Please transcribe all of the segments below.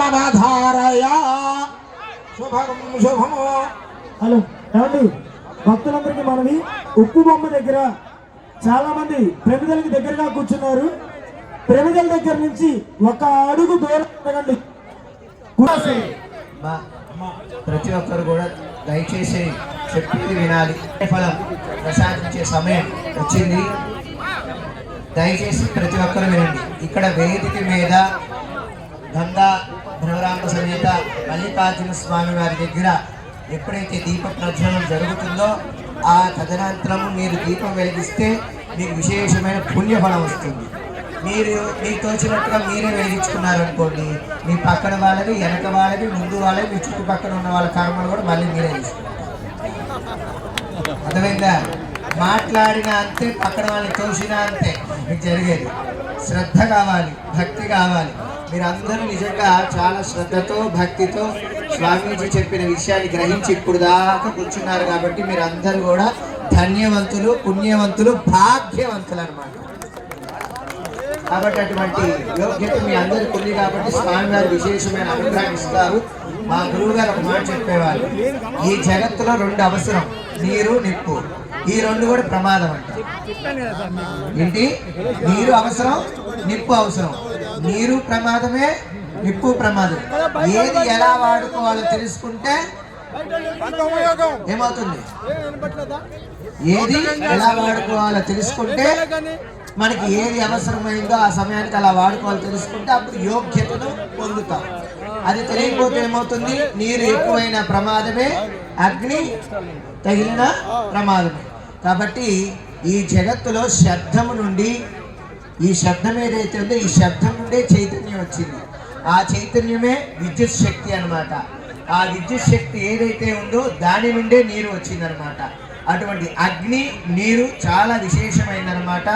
క్షేమమధారయ శుభం శుభము హలో ఏమండి? భక్తులందరికీ మనవి ఉప్పు బొమ్మ దగ్గర చాలా మంది ప్రమిదలకి దగ్గరగా కూర్చున్నారు. ప్రమిదల దగ్గర నుంచి ఒక అడుగు దూరం ప్రతి ఒక్కరు కూడా దయచేసి చెప్పేది వినాలి. ఫలం ప్రసాదించే సమయం వచ్చింది. దయచేసి ప్రతి ఒక్కరు వినండి. ఇక్కడ వేదిక మీద గంగా భ్రమరామ సమేత మల్లికార్జున స్వామి వారి దగ్గర ఎప్పుడైతే దీప ప్రజ్వలనం జరుగుతుందో ఆ తదనంతరం మీరు దీపం వెలిగిస్తే మీకు విశేషమైన పుణ్యఫలం వస్తుంది. మీరు మీకు తోచినట్టుగా మీరే వెలిగించుకున్నారనుకోండి మీ పక్కన వాళ్ళవి వెనక వాళ్ళవి ముందు వాళ్ళవి మీ చుట్టుపక్కల ఉన్న వాళ్ళ కర్మలు కూడా మళ్ళీ మీరే తీసుకుంటారు. అర్థమైందా? మాట్లాడిన అంతే పక్కన వాళ్ళని తోసినా అంతే. మీకు జరిగేది. శ్రద్ధ కావాలి భక్తి కావాలి. మీరు అందరూ నిజంగా చాలా శ్రద్ధతో భక్తితో స్వామీజీ చెప్పిన విషయాన్ని గ్రహించి ఇప్పుడు దాకా కూర్చున్నారు కాబట్టి మీరు అందరూ కూడా ధన్యవంతులు పుణ్యవంతులు భాగ్యవంతులు అనమాట కాబట్టి అటువంటి యోగ్యత మీ అందరికి ఉంది కాబట్టి స్వామివారి విశేషమైన అనుగ్రహం ఇస్తారు. మా గురువు గారు ఒక మాట చెప్పేవారు ఈ జగత్తులో రెండు అవసరం నీరు నిప్పు. ఈ రెండు కూడా ప్రమాదం అంట. ఏంటి? నీరు అవసరం నిప్పు అవసరం. నీరు ప్రమాదమే నిప్పు ప్రమాదం ఏది ఎలా వాడుకోవాలో తెలుసుకుంటే ఏమవుతుంది? ఏది ఎలా వాడుకోవాలో తెలుసుకుంటే మనకి ఏది అవసరమైందో ఆ సమయానికి అలా వాడుకోవాలో తెలుసుకుంటే అప్పుడు యోగ్యతను పొందుతాం. అది తెలియకపోతే ఏమవుతుంది? నీరు ఎక్కువైన ప్రమాదమే అగ్ని తగిలిన ప్రమాదమే. కాబట్టి ఈ జగత్తులో శబ్దము నుండి ఈ శబ్దం ఏదైతే ఉందో ఈ శబ్దం నుండే చైతన్యం వచ్చింది. ఆ చైతన్యమే విద్యుత్ శక్తి అన్నమాట. ఆ విద్యుత్ శక్తి ఏదైతే ఉందో దాని నుండే నీరు వచ్చిందనమాట అటువంటి అగ్ని నీరు చాలా విశేషమైందనమాట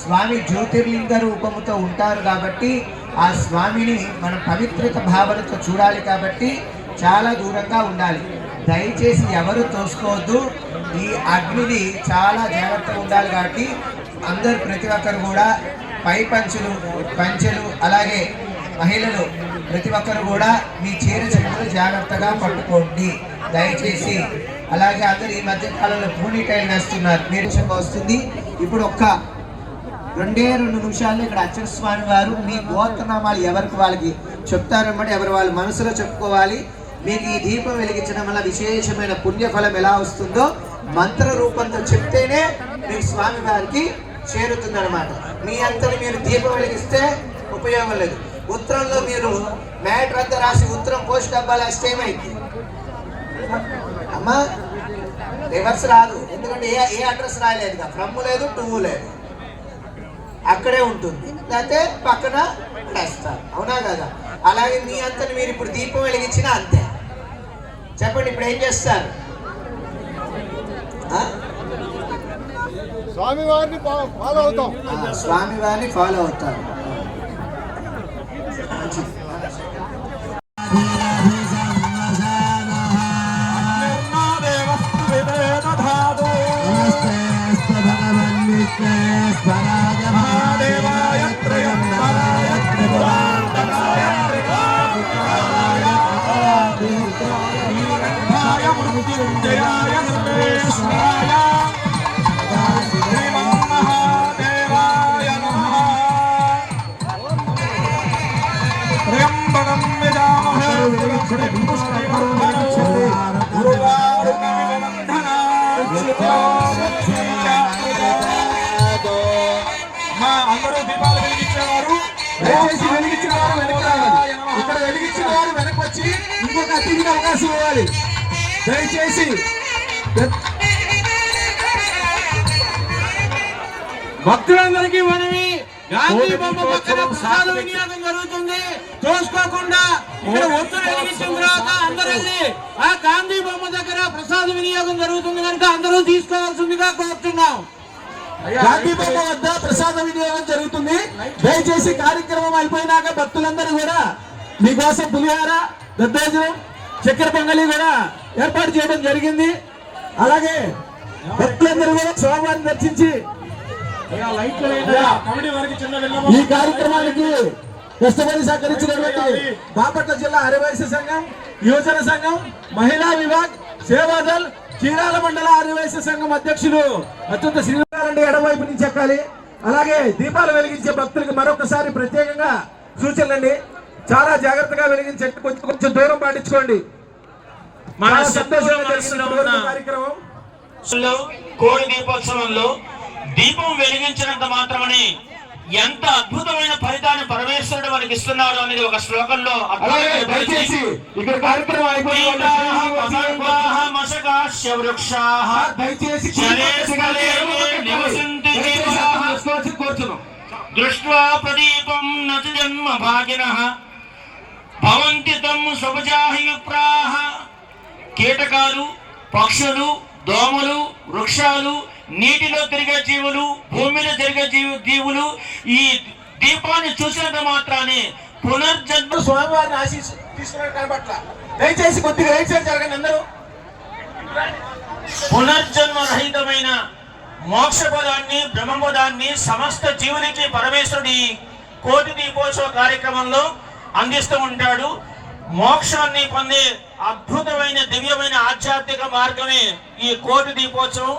స్వామి జ్యోతిర్లింగ రూపముతో ఉంటారు కాబట్టి ఆ స్వామిని మనం పవిత్రత భావనతో చూడాలి కాబట్టి చాలా దూరంగా ఉండాలి. దయచేసి ఎవరు తోసుకోవద్దు. ఈ అగ్నిని చాలా జాగ్రత్తగా ఉండాలి కాబట్టి అందరు ప్రతి ఒక్కరు కూడా పై పంచులు పంచెలు అలాగే మహిళలు ప్రతి ఒక్కరు కూడా మీ చీర చెప్పులు జాగ్రత్తగా పట్టుకోండి. దయచేసి అలాగే అందరు ఈ మధ్య కాలంలో పూనీ టైల్ వేస్తున్నారు. మీరు వస్తుంది. ఇప్పుడు ఒక్క రెండే రెండు నిమిషాల్లో ఇక్కడ అచ్చర స్వామి వారు మీ గోత్రనామాలు ఎవరికి వాళ్ళకి చెప్తారన్నమాట ఎవరు వాళ్ళ మనసులో చెప్పుకోవాలి. మీకు ఈ దీపం వెలిగించడం వల్ల విశేషమైన పుణ్యఫలం ఎలా వస్తుందో మంత్ర రూపంతో చెప్తేనే మీకు స్వామి వారికి చేరుతుందన్నమాట. మీ అంతని మీరు దీపం వెలిగిస్తే ఉపయోగం లేదు. ఉత్తరంలో మీరు మ్యాటర్ అంతా రాసి ఉత్తరం పోస్ట్ డబ్బాలు వేస్తే ఏమైంది? అమ్మా రివర్స్ రాదు. ఎందుకంటే ఏ ఏ అడ్రస్ రాలేదు ఫ్రమ్ లేదు టూ లేదు. అక్కడే ఉంటుంది. లేకపోతే పక్కన వేస్తారు అవునా కదా? అలాగే మీ అంతని మీరు ఇప్పుడు దీపం వెలిగించినా అంతే. చెప్పండి ఇప్పుడు ఏం చేస్తారు? ఆ? స్వామి వారిని ఫాలో అవుతాం ఆ, స్వామి వారిని ఫాలో అవుతారు మంచిది. మా అందరూ దీపాలు వెలిగించేవారు. దయచేసి వెలిగించిన వారు వెనక్కి రావాలి ఇక్కడ వెలిగించిన వారు వెనక్కి వచ్చి ఇంకొక అతిథికి అవకాశం ఇవ్వాలి. దయచేసి భక్తులందరికీ మనవి. గాంధీ బొమ్మ పక్కన ప్రసాద వినియోగం జరుగుతుంది. చూసుకోకుండా ఇక్కడ ఒత్తులు వెలిగించిన తర్వాత అందరూ వెళ్ళి ఆ గాంధీ బొమ్మ దగ్గర ప్రసాద వినియోగం జరుగుతుంది కనుక అందరూ తీసుకోవాల్సిందిగా కోరుతున్నాం. గాంధీ బొమ్మ వద్ద ప్రసాద వినియోగం జరుగుతుంది. దయచేసి కార్యక్రమం అయిపోయినాక భక్తులందరూ కూడా మీకోసం పులిహార దద్దోజనం చక్కెర పొంగలి కూడా ఏర్పాటు చేయడం జరిగింది. అలాగే భక్తులందరూ కూడా స్వామివారిని దర్శించి ఈ కార్యక్రమానికి కష్టపడి సహకరించినటువంటి బాపట్ల జిల్లా ఆర్యవైశ్య సంఘం యువజన సంఘం మహిళా విభాగ్ సేవాదల్ చీరాల మండల ఆర్యవైశ్య సంఘం అధ్యక్షులు అత్యంత శ్రీకారండి ఎడమవైపు నుంచి ఎక్కాలి. అలాగే దీపాలు వెలిగించే భక్తులకు మరొకసారి ప్రత్యేకంగా సూచనలండి చాలా జాగ్రత్తగా వెలిగించే కొంచెం కొంచెం దూరం పాటించుకోండి. మన సంతోషంగా కార్యక్రమం. కోడి దీపోత్సవంలో దీపం వెలిగించినంత మాత్రమని ఎంత అద్భుతమైన ఫలితాన్ని పరమేశ్వరుడు మనకి ఇస్తున్నాడు అనేది ఒక శ్లోకంలో దయచేసి ఇక్కడ కార్యక్రమం దృష్ట్వా ప్రదీపం నచ జన్మ భాగినః. భవంతి శుభజాహి కీటకాలు పక్షులు దోమలు వృక్షాలు నీటిలో తిరిగే జీవులు భూమిలో తిరిగే జీవు జీవులు ఈ దీపాన్ని చూసినంత మాత్రాన్ని పునర్జన్మ స్వామివారిని ఆశీస్ తీసుకున్నట్టు కనబట్ల దయచేసి కొద్దిగా రైట్ సైడ్ జరగండి అందరూ. పునర్జన్మ రహితమైన మోక్ష పదాన్ని బ్రహ్మపదాన్ని సమస్త జీవునికి పరమేశ్వరుడి కోటి దీపోత్సవ కార్యక్రమంలో అందిస్తూ ఉంటాడు. మోక్షాన్ని పొందే అద్భుతమైన దివ్యమైన ఆధ్యాత్మిక మార్గమే ఈ కోటి దీపోత్సవం.